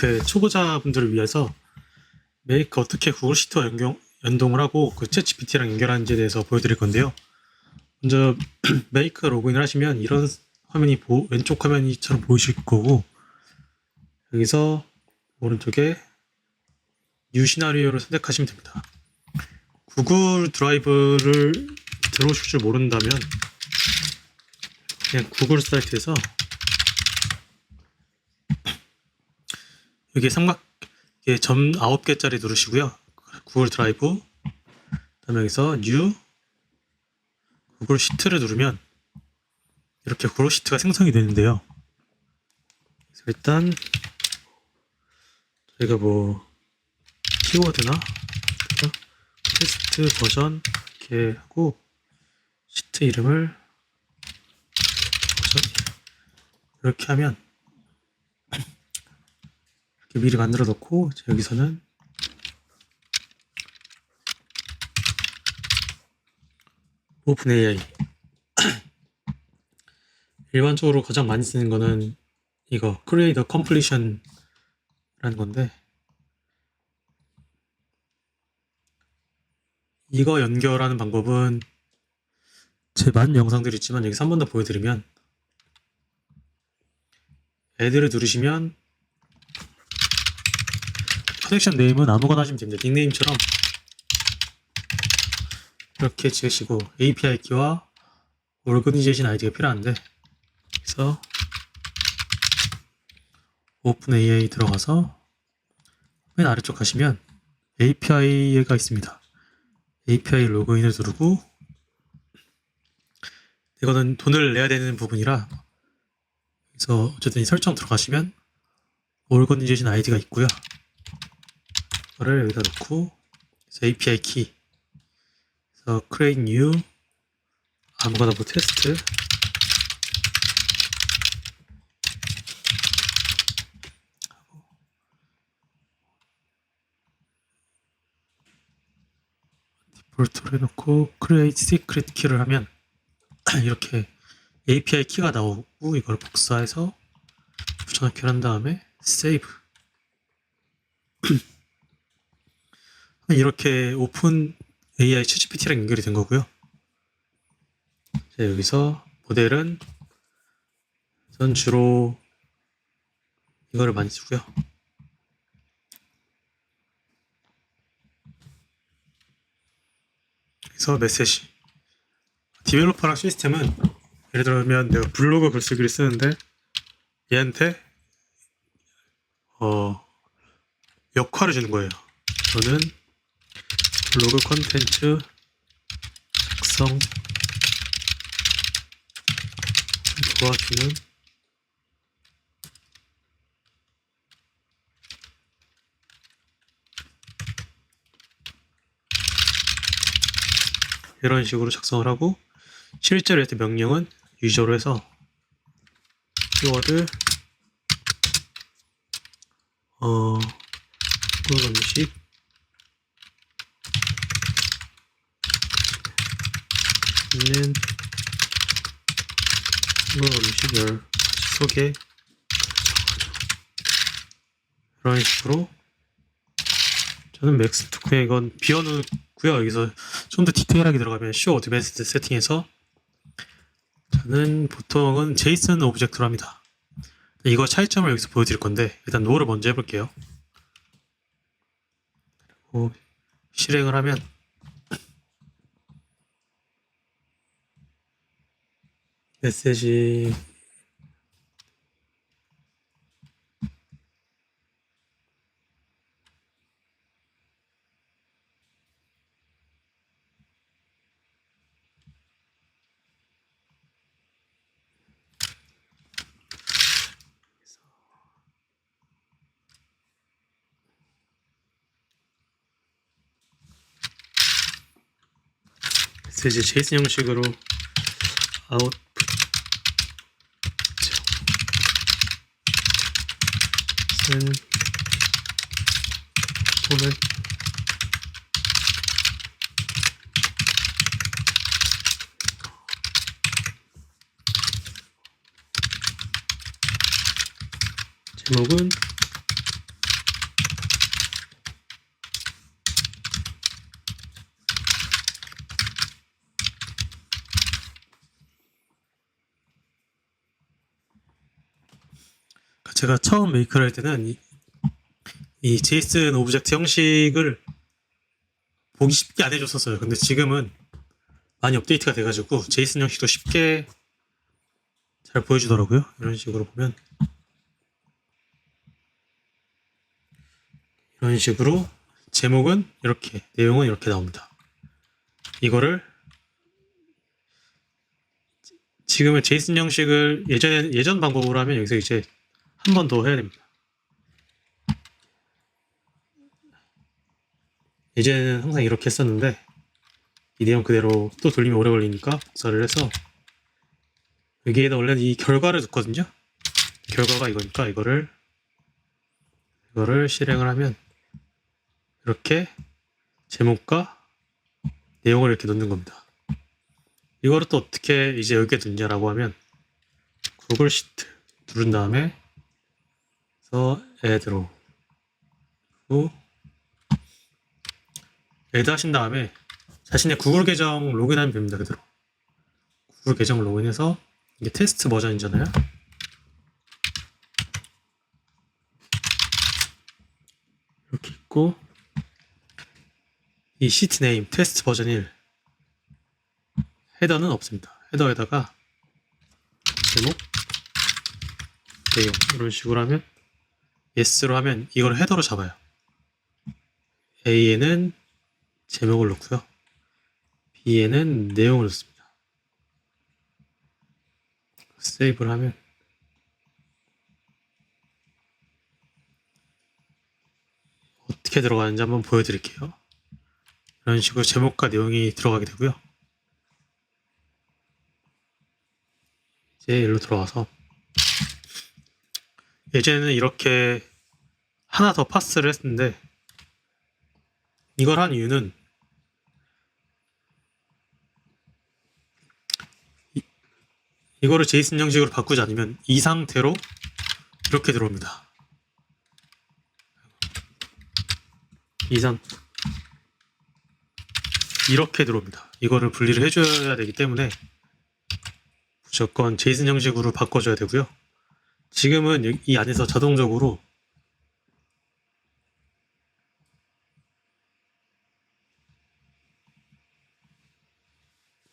메이크의 초보자분들을 위해서 메이크 어떻게 구글 시트와 연경, 연동을 하고 그챗 GPT랑 연결하는지에 대해서 보여드릴 건데요. 먼저 메이크 로그인을 하시면 이런 화면이 보- 왼쪽 화면이처럼 보이실 거고 여기서 오른쪽에 뉴 시나리오를 선택하시면 됩니다. 구글 드라이브를 들어오실 줄 모른다면 그냥 구글 사이트에서 여기 삼각 예, 점 9개짜리 누르시고요. 구글 드라이브 그다음에 여기서 뉴 구글 시트를 누르면 이렇게 구글 시트가 생성이 되는데요. 일단 저희가 뭐 키워드나? 테스트 버전 이렇게 하고 시트 이름을 버전 이렇게 하면 미리 만들어 놓고 여기서는 오픈 AI 일반적으로 가장 많이 쓰는 거는 이거 Create a Completion 라는 건데 이거 연결하는 방법은 제 많은 영상들이 있지만 여기서 한 번 더 보여드리면 애들을 누르시면 커넥션 네임은 아무거나 하시면 됩니다. 닉네임처럼 이렇게 지으시고 API 키와 오르거니제이션 아이디가 필요한데 그래서 오픈 AI 들어가서 맨 아래쪽 가시면 API가 있습니다. API 로그인을 누르고 이거는 돈을 내야 되는 부분이라 그래서 어쨌든 이 설정 들어가시면 오르거니제이션 아이디가 있고요. 이거를 여기다 그래서 API 키 그래서 create new 아무거나 뭐 테스트. 디폴트로 해놓고 create secret 키를 하면 이렇게 API 키가 나오고 이걸 복사해서 붙여넣기를 한 다음에 save 이렇게 오픈 AI 챗GPT랑 연결이 된 거고요. 자, 여기서 모델은 전 주로 이거를 많이 쓰고요. 그래서 메시지. 디벨로퍼랑 시스템은 예를 들면 내가 블로그 글쓰기를 쓰는데 얘한테 어 역할을 주는 거예요. 저는 블 로그 컨텐츠 작성 도와주는 이런 식으로 작성을 하고 실제로 했던 명령은 유저로 해서 키워드 어 음식 있는 한국 음식 열 소개. 이런 식으로. 저는 맥스 그냥 이건 비워놓고요. 여기서 좀 더 디테일하게 들어가면 쇼 어드밴스드 세팅에서. 저는 보통은 제이슨 오브젝트로 합니다. 이거 차이점을 여기서 보여드릴 건데 일단 노를 먼저 해볼게요. 그리고 실행을 하면 메시지. 메시지 제이슨 형식으로 아웃 풋쓴 오늘 제목은 제가 처음 메이크를 할 때는 이, 이 제이슨 오브젝트 형식을 보기 쉽게 안 해줬었어요. 근데 지금은 많이 업데이트가 돼가지고 제이슨 형식도 쉽게 잘 보여주더라고요. 이런 식으로 보면 이런 식으로 제목은 이렇게 내용은 이렇게 나옵니다. 이거를 지금은 제이슨 형식을 예전 예전 방법으로 하면 여기서 이제 한 번 더 해야 됩니다. 예전에는 항상 이렇게 했었는데 이 내용 그대로 또 돌리면 오래 걸리니까 복사를 해서 여기에다 원래는 이 결과를 넣거든요. 결과가 이거니까 이거를 이거를 실행을 하면 이렇게 제목과 내용을 이렇게 넣는 겁니다. 이거를 또 어떻게 이제 여기에 넣냐라고 하면 구글 시트 누른 다음에 그래서 애드로 그리고 애드 하신 다음에 자신의 구글 계정 로그인하면 됩니다. 그대로 구글 계정 로그인해서 이게 테스트 버전이잖아요. 이렇게 있고 이 시트 네임 테스트 버전 1 헤더는 없습니다. 헤더에다가 제목 내용 이런 식으로 하면 yes로 하면 이걸 헤더로 잡아요. A에는 제목을 넣고요. B에는 내용을 넣습니다. 세이브를 하면 어떻게 들어가는지 한번 보여드릴게요. 이런 식으로 제목과 내용이 들어가게 되고요. 이제 일로 들어와서 예전에는 이렇게 하나 더 파스를 했는데 이걸 한 이유는 이- 이거를 제이슨 형식으로 바꾸지 않으면 이 상태로 이렇게 들어옵니다. 이상 이렇게 들어옵니다. 이거를 분리를 해줘야 되기 때문에 무조건 제이슨 형식으로 바꿔줘야 되고요. 지금은 여- 이 안에서 자동적으로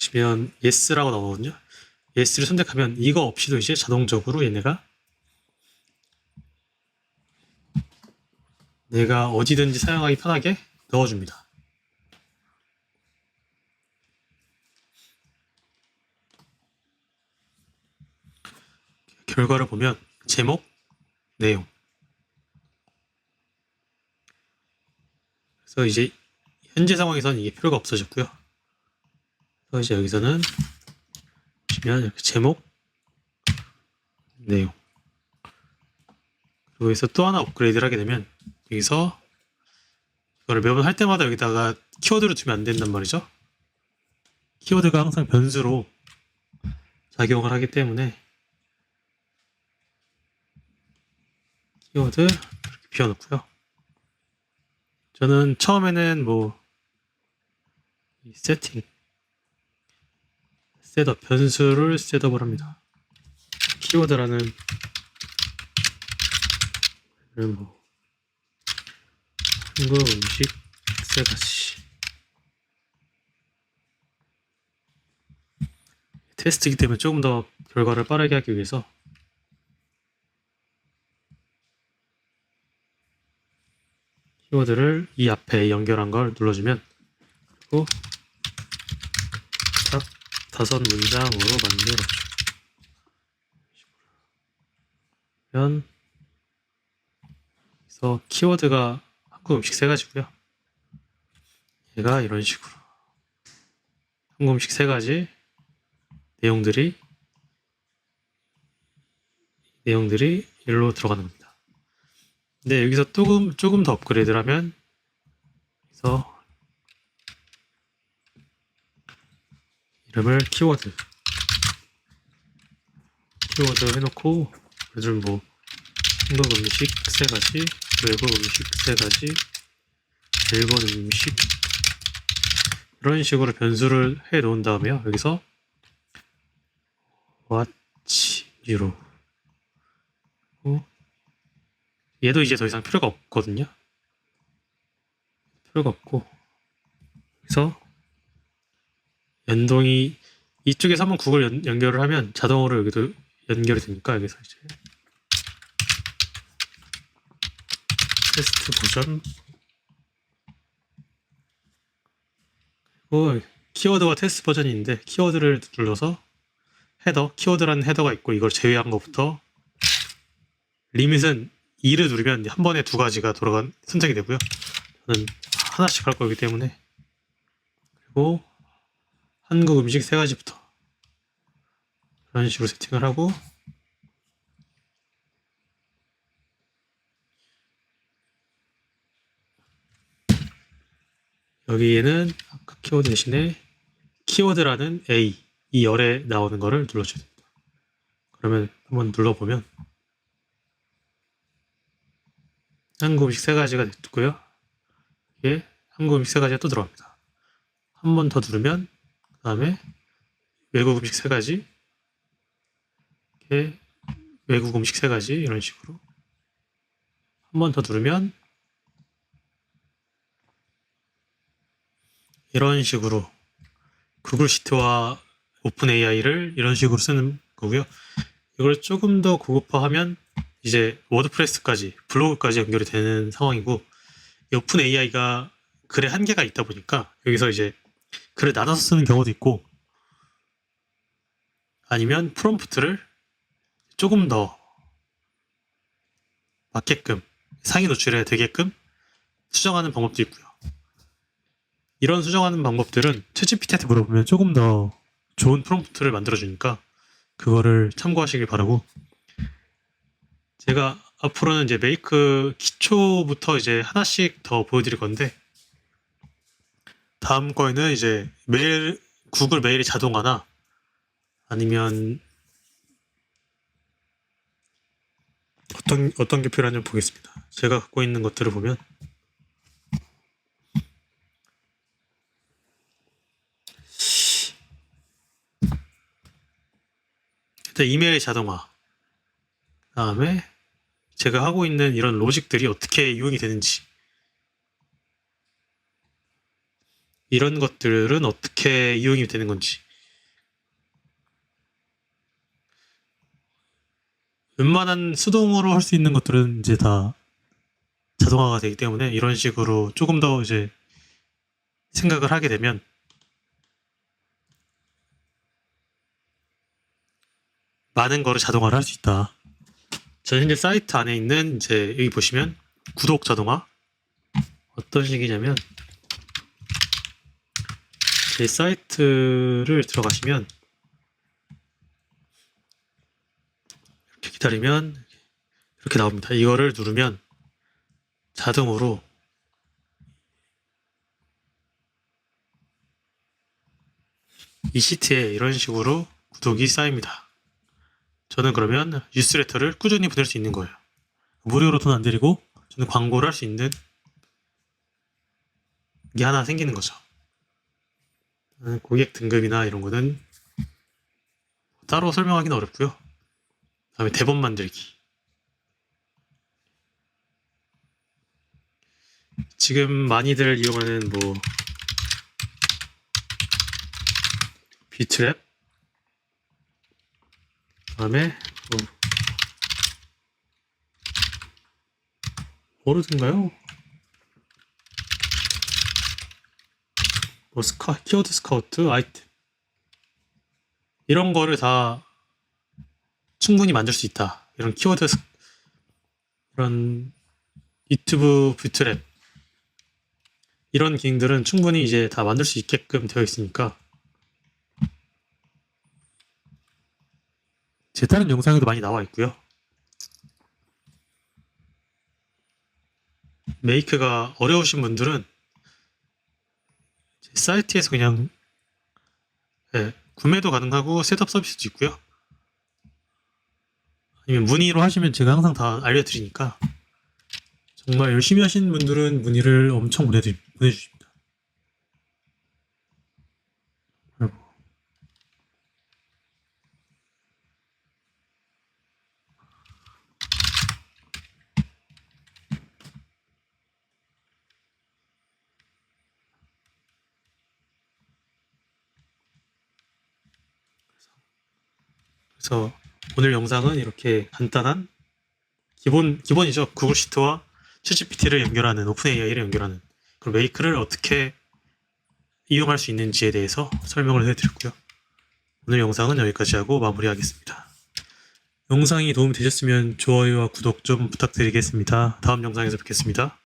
보시면 yes라고 나오거든요. yes를 선택하면 이거 없이도 이제 자동적으로 얘네가 내가 어디든지 사용하기 편하게 넣어줍니다. 결과를 보면 제목, 내용. 그래서 이제 현재 상황에서는 이게 필요가 없어졌고요. 그래서 이제 여기서는 보시면 이렇게 제목, 내용. 그리고 여기서 또 하나 업그레이드를 하게 되면 여기서 이거를 매번 할 때마다 여기다가 키워드를 두면 안 된단 말이죠. 키워드가 항상 변수로 작용을 하기 때문에 키워드 이렇게 비워놓고요. 저는 처음에는 뭐이 세팅 셋업 변수를 셋업을 합니다. 키워드라는 뭐 한국 음식 세 가지 테스트이기 때문에 조금 더 결과를 빠르게 하기 위해서 키워드를 이 앞에 연결한 걸 눌러주면 그리고 딱 다섯 문장으로 만들어줘. 그러면 그래서 키워드가 한국 음식 세 가지고요. 얘가 이런 식으로 한국 음식 세 가지 내용들이 내용들이 일로 들어가는 겁니다. 근데 여기서 조금 조금 더 업그레이드를 하면 그래서 이름을 키워드 키워드 해놓고 요즘 뭐 한국 음식 세 가지 외국 음식 세 가지 일본 음식 이런 식으로 변수를 해 놓은 다음에요 여기서 what you 그리고 얘도 이제 더 이상 필요가 없거든요. 필요가 없고 그래서 연동이 이쪽에서 한번 구글 연, 연결을 하면 자동으로 여기도 연결이 되니까 여기서 이제 테스트 버전 그리고 키워드와 테스트 버전이 있는데 키워드를 눌러서 헤더 키워드라는 헤더가 있고 이걸 제외한 것부터 리밋은 2를 누르면 한 번에 두 가지가 돌아간 선택이 되고요. 저는 하나씩 할 거기 때문에 그리고 한국 음식 세 가지부터 그런 식으로 세팅을 하고 여기에는 아까 키워드 대신에 키워드라는 A 이 열에 나오는 거를 눌러줘야 됩니다. 그러면 한번 눌러보면 한국 음식 세 가지가 됐고요. 이게 한국 음식 세 가지가 또 들어갑니다. 한 번 더 누르면 그 다음에 외국 음식 세 가지 이렇게 외국 음식 세 가지 이런 식으로 한 번 더 누르면 이런 식으로 구글 시트와 오픈 AI를 이런 식으로 쓰는 거고요. 이걸 조금 더 고급화하면 이제 워드프레스까지 블로그까지 연결이 되는 상황이고 이 오픈 AI가 글에 한계가 있다 보니까 여기서 이제 글을 나눠서 쓰는 경우도 있고 아니면 프롬프트를 조금 더 맞게끔 상위 노출에 되게끔 수정하는 방법도 있고요. 이런 수정하는 방법들은 채찌PT한테 물어보면 조금 더 좋은 프롬프트를 만들어주니까 그거를 참고하시길 바라고 제가 앞으로는 이제 메이크 기초부터 이제 하나씩 더 보여드릴 건데 다음 거에는 이제 메일 구글 메일이 자동화나 아니면 어떤 어떤 게 필요한지 보겠습니다. 제가 갖고 있는 것들을 보면 일단 이메일 자동화 그다음에 제가 하고 있는 이런 로직들이 어떻게 이용이 되는지 이런 것들은 어떻게 이용이 되는 건지 웬만한 수동으로 할 수 있는 것들은 이제 다 자동화가 되기 때문에 이런 식으로 조금 더 이제 생각을 하게 되면 많은 거를 자동화를 할 수 있다. 저는 현재 사이트 안에 있는 이제 여기 보시면 구독 자동화 어떤 식이냐면 제 사이트를 들어가시면 이렇게 기다리면 이렇게 나옵니다. 이거를 누르면 자동으로 이 시트에 이런 식으로 구독이 쌓입니다. 저는 그러면 뉴스레터를 꾸준히 보낼 수 있는 거예요. 무료로 돈 안 들이고 저는 광고를 할 수 있는 게 하나 생기는 거죠. 고객 등급이나 이런 거는 따로 설명하기는 어렵고요. 다음에 대본 만들기. 지금 많이들 이용하는 뭐 비트랩 다음에 뭐 모르든가요? 뭐 스카 키워드 스카우트 아이템 이런 거를 다 충분히 만들 수 있다. 이런 키워드 스- 이런 유튜브 뷰트랩 이런 기능들은 충분히 이제 다 만들 수 있게끔 되어 있으니까 제 다른 영상에도 많이 나와 있고요. 메이크가 어려우신 분들은 제 사이트에서 그냥 예, 구매도 가능하고 셋업 서비스도 있고요. 아니면 문의로 하시면 제가 항상 다 알려드리니까 정말 열심히 하신 분들은 문의를 엄청 보내드, 보내주십니다. 그래서 오늘 영상은 이렇게 간단한 기본 기본이죠. 구글 시트와 챗GPT를 연결하는 오픈 AI를 연결하는 그리고 메이크를 어떻게 이용할 수 있는지에 대해서 설명을 해드렸고요. 오늘 영상은 여기까지 하고 마무리하겠습니다. 영상이 도움이 되셨으면 좋아요와 구독 좀 부탁드리겠습니다. 다음 영상에서 뵙겠습니다.